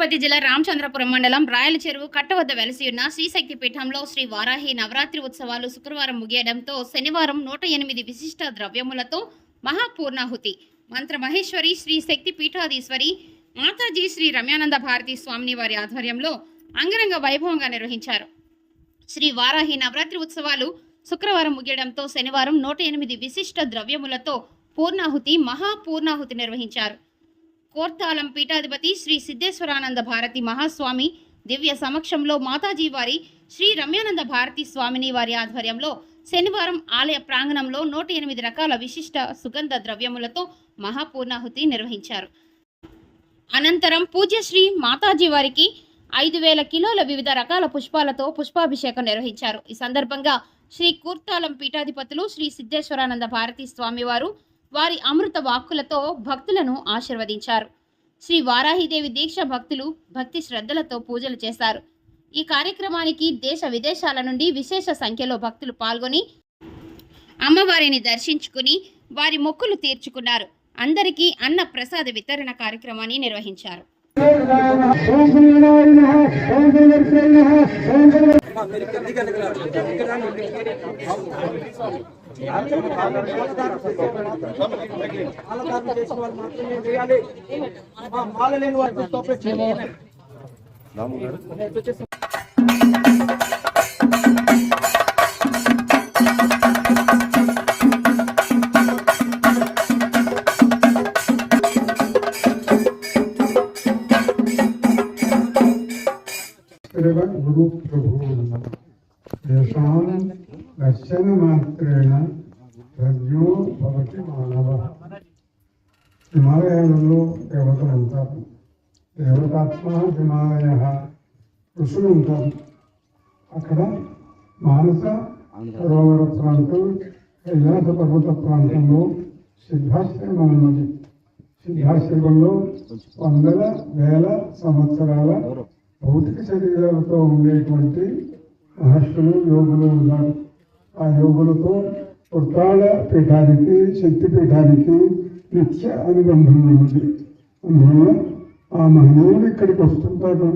తిరుపతి జిల్లా రామచంద్రపురం మండలం రాయల చెరువు కట్ట వద్ద వెలసి ఉన్న శ్రీశక్తి పీఠంలో శ్రీ వారాహి నవరాత్రి ఉత్సవాలు శుక్రవారం ముగియడంతో శనివారం నూట ఎనిమిది విశిష్ట ద్రవ్యములతో మహాపూర్ణాహుతి. మంత్ర మహేశ్వరి శ్రీ శక్తి పీఠాధీశ్వరి మాతాజీ శ్రీ రమ్యానంద భారతి స్వామిని వారి ఆధ్వర్యంలో అంగరంగ వైభవంగా నిర్వహించారు. శ్రీ వారాహి నవరాత్రి ఉత్సవాలు శుక్రవారం ముగియడంతో శనివారం నూట ఎనిమిది విశిష్ట ద్రవ్యములతో పూర్ణాహుతి మహాపూర్ణాహుతి నిర్వహించారు. కోర్తాలం పీఠాధిపతి శ్రీ సిద్ధేశ్వరానంద భారతి మహాస్వామి దివ్య సమక్షంలో మాతాజీ వారి శ్రీ రమ్యానంద భారతి స్వామిని వారి ఆధ్వర్యంలో శనివారం ఆలయ ప్రాంగణంలో నూట ఎనిమిది రకాల విశిష్ట సుగంధ ద్రవ్యములతో మహాపూర్ణాహుతి నిర్వహించారు. అనంతరం పూజ్యశ్రీ మాతాజీ వారికి ఐదు వేల కిలోల వివిధ రకాల పుష్పాలతో పుష్పాభిషేకం నిర్వహించారు. ఈ సందర్భంగా శ్రీ కూర్తాలం పీఠాధిపతులు శ్రీ సిద్ధేశ్వరానంద భారతి స్వామివారు వారి అమృత వాక్కులతో భక్తులను ఆశీర్వదించారు. శ్రీ వారాహిదేవి దీక్ష భక్తులు భక్తి శ్రద్ధలతో పూజలు చేశారు. ఈ కార్యక్రమానికి దేశ విదేశాల నుండి విశేష సంఖ్యలో భక్తులు పాల్గొని అమ్మవారిని దర్శించుకుని వారి మొక్కులు తీర్చుకున్నారు. అందరికీ అన్న ప్రసాద వితరణ కార్యక్రమాన్ని నిర్వహించారు. ఓం శ్రీనారాయణ ఓం శ్రీనారాయణ ఓం శ్రీ మాలధారణ చేసిన వాళ్ళు మాత్రమే చేయాలి ఆ మాల లేని వాళ్ళు స్టాప్ చేయాలి నేను వచ్చేసి గురు మాత్రేణ येषां ప్రజ్ఞో భవతి మానవ. హిమాలయాలలో దేవతలు ఉంటారు దేవతాత్మ హిమాలయ ఋషులు ఉంటారు అక్కడ మానస సరోవర ప్రాంతం కైలాస పర్వత ప్రాంతంలో సిద్ధాశ్రమం ఉన్నది సిద్ధాశ్రమంలో వందల వేల సంవత్సరాల భౌతిక శరీరాలతో ఉండేటువంటి మహర్షులు యోగులు ఉన్నారు. ఆ యోగులతో పుట్టాల పీఠానికి శక్తి పీఠానికి నిత్య అనుబంధం ఉంది అందువల్ల ఆ మహనీయులు ఇక్కడికి వస్తుంటాడు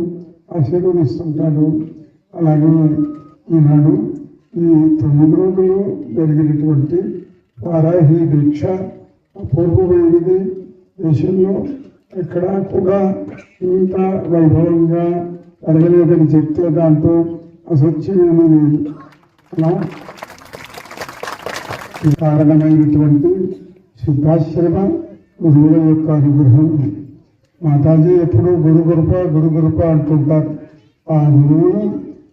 ఆశీర్వదిస్తుంటాడు అలాగే ఈనాడు ఈ తొమ్మిది రోజులు జరిగినటువంటి వారాహి దీక్ష అపూర్వమైనది. దేశంలో ఎక్కడా కూడా ఇంత వైభవంగా జరగలేదని చెప్తే దాంతో అసత్యమేమీ లేదు. అలా కారణమైనటువంటి సిద్ధాశ్రమ గురువుల యొక్క అనుగ్రహం. మాతాజీ ఎప్పుడూ గురు కృప గురు కృప అంటుంటారు. ఆ గురువుని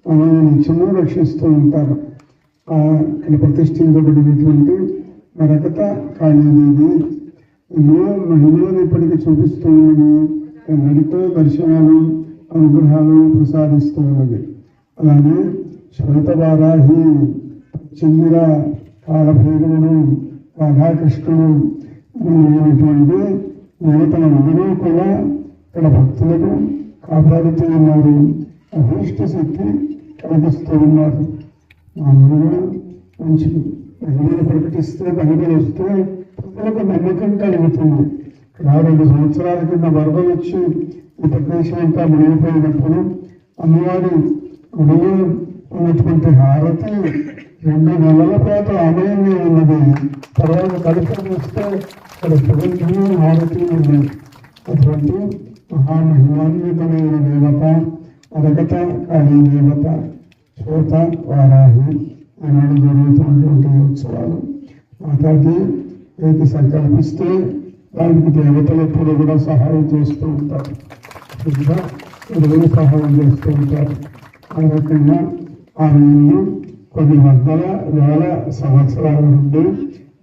మనం నిత్యము రక్షిస్తూ ఉంటారు. ఇక్కడ ప్రతిష్ఠించబడినటువంటి మరకత కాళీదేవి ఎన్నో మహిళలను ఇప్పటికీ చూపిస్తూ ఉన్నది. ఎన్నడికో దర్శనాలు అనుగ్రహాలు ప్రసాదిస్తూ ఉన్నది. అలానే శ్వేతవారాహి చంద్ర కాలభైరవుడు రాధాకృష్ణుడు అనేటువంటి దేవతలందరూ కూడా ఇక్కడ భక్తులను కాపాడుతూ ఉన్నారు. అభీష్ట శక్తి కలిగిస్తూ ఉన్నారు. మామూలుగా మంచి మహిళలు ప్రకటిస్తే మహిళలు వస్తే ప్రజలకు నమ్మకం కలుగుతుంది. ఇక్కడ రెండు సంవత్సరాల కింద వరదలు వచ్చి ఈ ప్రదేశం అంతా మునిగిపోయినప్పుడు అమ్మవారి గుడిలో ఉన్నటువంటి హారతి రెండు నెలల పాటు ఆలయంలో ఉన్నది. తర్వాత కడుపు వస్తే ఇక్కడ సుగంధమైన హారతి ఉంది. అటువంటి మహామహిమాన్వితమైన దేవత అరగత కాళీ దేవత శ్రోత వారాహి ఆనాడు జరుగుతున్నటువంటి ఉత్సవాలు. మాతాజీ వీటి సంకల్పిస్తే దానికి దేవతలు ఎప్పుడు కూడా సహాయం చేస్తూ ఉంటారు. ఇంకా ఎరువులు సహాయం చేస్తూ ఉంటారు. ఆ రకంగా ఆమెను కొన్ని వందల వేల సంవత్సరాల నుండి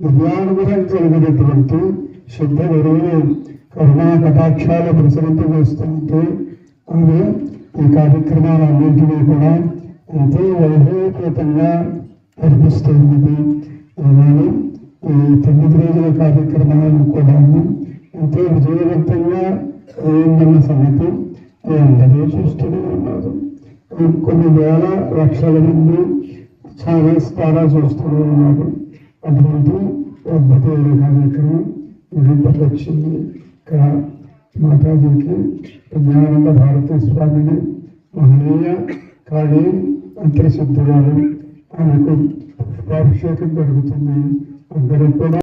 దివ్యానుగ్రహం కలిగినటువంటి శుద్ధ గురువులు కరుణా కటాక్షాలు ప్రసరింపజేస్తుంటే ఆమె ఈ కార్యక్రమాలన్నింటినీ కూడా ఎంతో వైభవపేతంగా కనిపిస్తూ ఉన్నది ఈ తొమ్మిది రోజుల కార్యక్రమాలను కూడా ఎంతో విజయవంతంగా అయిందన్న సంగతి అందరూ చూస్తూనే ఉన్నారు కొన్ని వేల లక్షల మంది చాలా చాలా చూస్తూనే ఉన్నారు అటువంటి అద్భుతమైన కార్యక్రమం ముగింపుకు వచ్చింది ఇక్కడ మాతాజీకి జ్ఞానంద భారతీ స్వామిని మహనీయ కాళీ మంత్రసిద్ధురాలు ఆమెకు అభిషేకం జరుగుతుంది అందరూ కూడా